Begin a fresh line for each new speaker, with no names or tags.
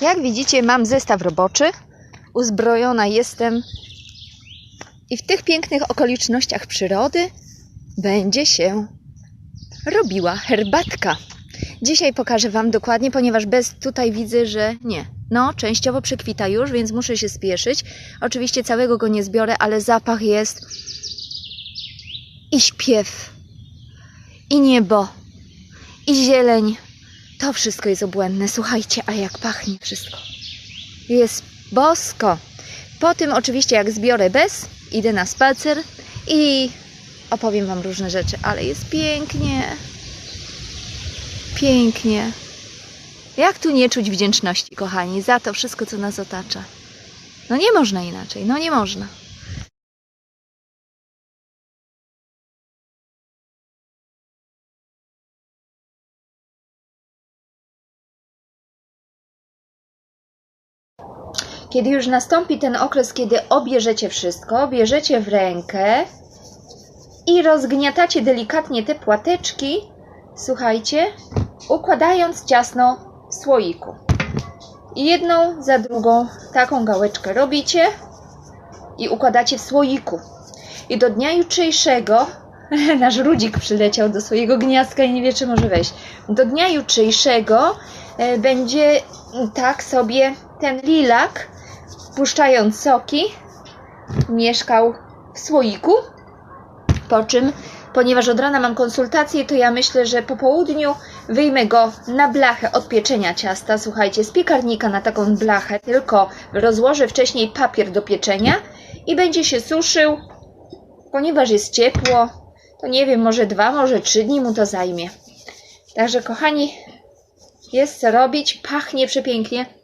Jak widzicie, mam zestaw roboczy. Uzbrojona jestem. I w tych pięknych okolicznościach przyrody będzie się robiła herbatka. Dzisiaj pokażę Wam dokładnie, ponieważ bez tutaj widzę, że nie. No, częściowo przekwita już, więc muszę się spieszyć. Oczywiście całego go nie zbiorę, ale zapach jest i śpiew, i niebo, i zieleń. To wszystko jest obłędne. Słuchajcie, a jak pachnie wszystko. Jest bosko. Po tym oczywiście jak zbiorę bez, idę na spacer i opowiem Wam różne rzeczy, ale jest pięknie. Pięknie. Jak tu nie czuć wdzięczności, kochani, za to wszystko, co nas otacza? No nie można inaczej, no nie można. Kiedy już nastąpi ten okres, kiedy obierzecie wszystko, bierzecie w rękę i rozgniatacie delikatnie te płateczki, słuchajcie, układając ciasno w słoiku. Jedną za drugą taką gałeczkę robicie i układacie w słoiku. I do dnia jutrzejszego nasz rudzik przyleciał do swojego gniazdka i nie wie, czy może wejść. Do dnia jutrzejszego e, będzie tak sobie ten lilak, puszczając soki, mieszkał w słoiku. Po czym, ponieważ od rana mam konsultację, to ja myślę, że po południu wyjmę go na blachę od pieczenia ciasta. Słuchajcie, z piekarnika na taką blachę, tylko rozłożę wcześniej papier do pieczenia i będzie się suszył, ponieważ jest ciepło. To nie wiem, może dwa, może trzy dni mu to zajmie. Także, kochani, jest co robić, pachnie przepięknie.